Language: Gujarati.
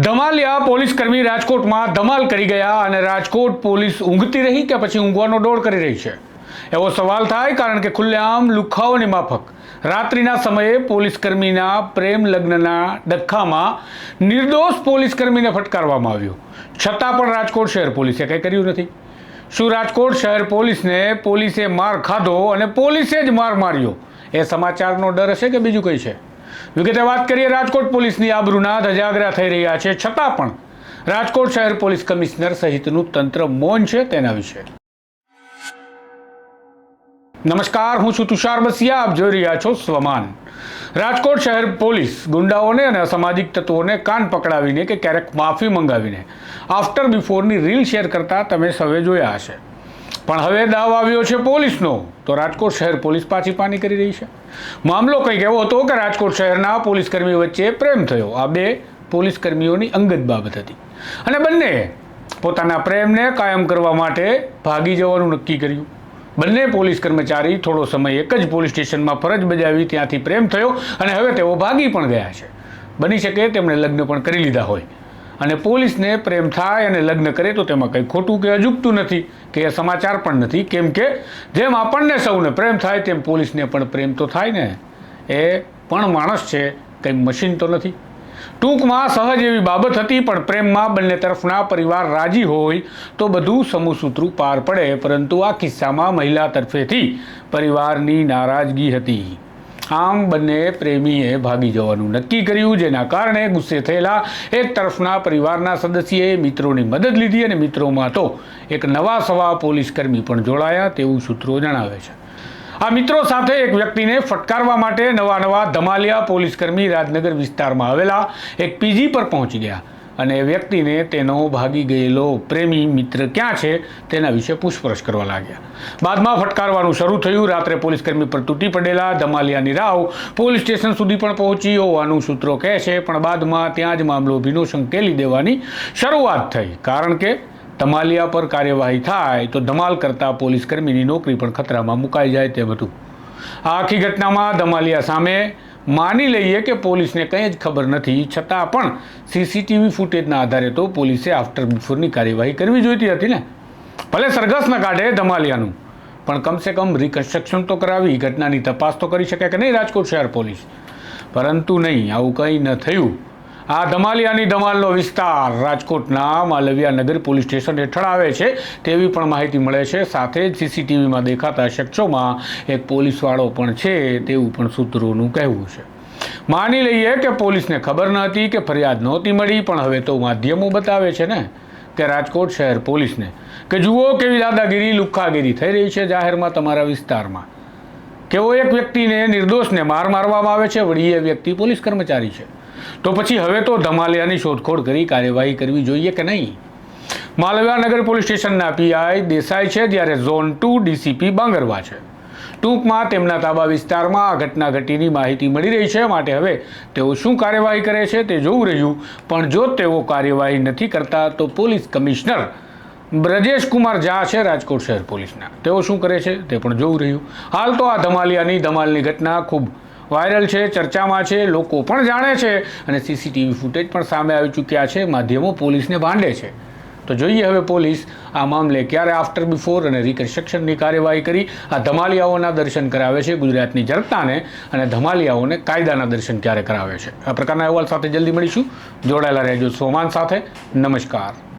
ધમાલિયા પોલીસ કર્મી રાજકોટમાં ધમાલ કરી ગયા અને રાજકોટ પોલીસ ઊંઘતી રહી કે પછી ઊંઘવાનો દોડ કરી રહી છે? એવો સવાલ થાય કારણ કે ખુલ્લેઆમ લુખાઓની માફક. રાત્રિના સમયે પોલીસ કર્મીના પ્રેમ લગ્નના ડખ્ખામાં નિર્દોષ પોલીસ કર્મીને ફટકારવામાં આવ્યો. છતાં પણ રાજકોટ શહેર પોલીસે કંઈ કર્યું નથી. શું રાજકોટ શહેર પોલીસને પોલીસે માર ખાધો અને પોલીસે જ માર માર્યો? એ સમાચારનો ડર હશે કે બીજું કંઈ છે? વિગતે વાત કરીએ રાજકોટ પોલીસની આબરૂના ધજાગરા થઈ રહ્યા છે. છતાં પણ રાજકોટ શહેર પોલીસ કમિશનર સહિતનું તંત્ર મૌન છે તેના વિશે. નમસ્કાર, હું છું તુષાર બસિયા. આપ જોઈ રહ્યા છો સ્વમાન. રાજકોટ શહેર પોલીસ ગુંડાઓને અને અસામાજિક તત્વોને કાન પકડાવીને કે ક્યારેક માફી મંગાવીને આફ્ટર બિફોરની રીલ શેર કરતા તમે સૌએ જોયા હશે. પણ હવે દાવ આવ્યો છે પોલીસનો. તો રાજકોટ શહેર પોલીસ પાછી પાની કરી રહી છે. મામલો કંઈક એવો હતો કે રાજકોટ શહેરના પોલીસ કર્મી વચ્ચે પ્રેમ થયો. આ બે પોલીસ કર્મીઓની અંગત બાબત હતી. અને બંને પોતાના પ્રેમને કાયમ કરવા માટે ભાગી જવાનું નક્કી કર્યું. બંને પોલીસ કર્મચારી થોડો સમય એક જ પોલીસ સ્ટેશનમાં ફરજ બજાવી ત્યાંથી પ્રેમ થયો અને હવે તેઓ ભાગી પણ ગયા છે. બની શકે તેમણે લગ્ન પણ કરી લીધા હોય. અને પોલીસને પ્રેમ થાય અને લગ્ન કરે તો તેમાં કંઈ ખોટું કે અજુગતું નથી, કે એ સમાચાર પણ નથી. કેમ કે જેમ આપણને સૌને પ્રેમ થાય તેમ પોલીસને પણ પ્રેમ તો થાય ને. એ પણ માણસ છે કંઈ મશીન તો નથી. ટૂંકમાં સહજ એવી બાબત હતી, પણ પ્રેમમાં બંને તરફના પરિવાર રાજી હોય તો બધું સમૂહસૂત્રું પાર પડે, પરંતુ આ કિસ્સામાં મહિલા તરફેથી પરિવારની નારાજગી હતી. આમ બંને પ્રેમીએ ભાગી જવાનું નક્કી કર્યું, જેના કારણે ગુસ્સે થયેલા એક તરફના પરિવારના સદસ્યએ મિત્રોની મદદ લીધી અને મિત્રોમાં તો એક નવા સવા પોલીસકર્મી પણ જોડાયા તેવું સૂત્રો જણાવે છે. આ મિત્રો સાથે એક વ્યક્તિને ફટકારવા માટે નવા નવા ધમાલિયા પોલીસકર્મી રાજનગર વિસ્તારમાં આવેલા એક પીજી પર પહોંચી ગયા. અને વ્યક્તિને તેનો ભાગી ગયેલો પ્રેમી મિત્ર ક્યાં છે તેના વિશે પૂછપરછ કરવા લાગ્યા. બાદમાં ફટકારવાનું શરૂ થયું. રાત્રે પોલીસકર્મી પર તૂટી પડેલા ધમાલિયાની રાવ પોલીસ સ્ટેશન સુધી પણ પહોંચી હોવાનું સૂત્રો કહે છે. પણ બાદમાં ત્યાં જ મામલો ભીનો સંકેલી દેવાની શરૂઆત થઈ. કારણ કે ધમાલિયા પર કાર્યવાહી થાય તો ધમાલ કરતા પોલીસ કર્મીની નોકરી પણ ખતરામાં મુકાઈ જાય તેમ હતું. આ આખી ઘટનામાં ધમાલિયા સામે માની લઈએ કે પોલીસને કંઈ જ ખબર નથી, છતાં પણ સીસીટીવી ફૂટેજના આધારે તો પોલીસે આફ્ટર બિફોરની કાર્યવાહી કરવી જોઈતી હતી ને. ભલે સરઘસ ન કાઢે ધમાલિયાનું, પણ કમસે કમ રિકન્સ્ટ્રક્શન તો કરાવી, ઘટનાની તપાસ તો કરી શકે કે નહીં રાજકોટ શહેર પોલીસ? પરંતુ નહીં, આવું કંઈ ન થયું. આ ધમાલિયાની ધમાલનો વિસ્તાર રાજકોટના માલવિયા નગર પોલીસ સ્ટેશન હેઠળ આવે છે. તેવી પણ માહિતી મળે છે. સાથે જ સીસીટીવીમાં દેખાતા શખ્સોમાં એક પોલીસવાળો પણ છે. તેવું પણ સૂત્રોનું કહેવું છે. માની લઈએ કે પોલીસને ખબર ન હતી કે ફરિયાદ નહોતી મળી, પણ હવે તો માધ્યમો બતાવે છે ને કે રાજકોટ શહેર પોલીસને. કે જુઓ કેવી દાદાગીરી, લુખ્ખાગીરી થઈ રહી છે જાહેરમાં તમારા વિસ્તારમાં. કેવો એક વ્યક્તિને નિર્દોષને માર મારવામાં આવે છે, વળી એ વ્યક્તિ પોલીસ કર્મચારી છે. તો પછી હવે તો ધમાલિયાની શોધખોળ કરી કાર્યવાહી કરવી જોઈએ કે નહીં? માલવ્યાનગર પોલીસ સ્ટેશનના પીઆઈ દેસાઈ છે, જ્યારે ઝોન ટુ ડીસીપી બાંગરવા છે. ટૂંકમાં તેમના તાબા વિસ્તારમાં આ ઘટના ઘટીની માહિતી મળી રહી છે, માટે હવે તેઓ શું કાર્યવાહી કરે છે તે જોવું રહ્યું. પણ જો તેઓ કાર્યવાહી નથી કરતા, તો પોલીસ કમિશનર બ્રજેશ કુમાર ઝા છે, રાજકોટ શહેર પોલીસના. તેઓ શું કરે છે તે પણ જોવું રહ્યું. હાલ તો આ ધમાલિયાની ધમાલની ઘટના ખૂબ વાયરલ છે, ચર્ચામાં છે, લોકો પણ જાણે છે અને સીસીટીવી ફૂટેજ પણ સામે આવી ચૂક્યા છે, માધ્યમો પોલીસને ભાંડે છે. તો જોઈએ હવે પોલીસ આ મામલે ક્યારે આફ્ટર બિફોર અને રિકન્સ્ટ્રક્શનની કાર્યવાહી કરી. આ ધમાલિયાઓના દર્શન કરાવે છે ગુજરાતની જનતાને અને ધમાલિયાઓને કાયદાના દર્શન ક્યારે કરાવે છે. આ પ્રકારના અહેવાલ સાથે જલ્દી મળીશું. જોડાયેલા રહેજો સોમાન સાથે. નમસ્કાર.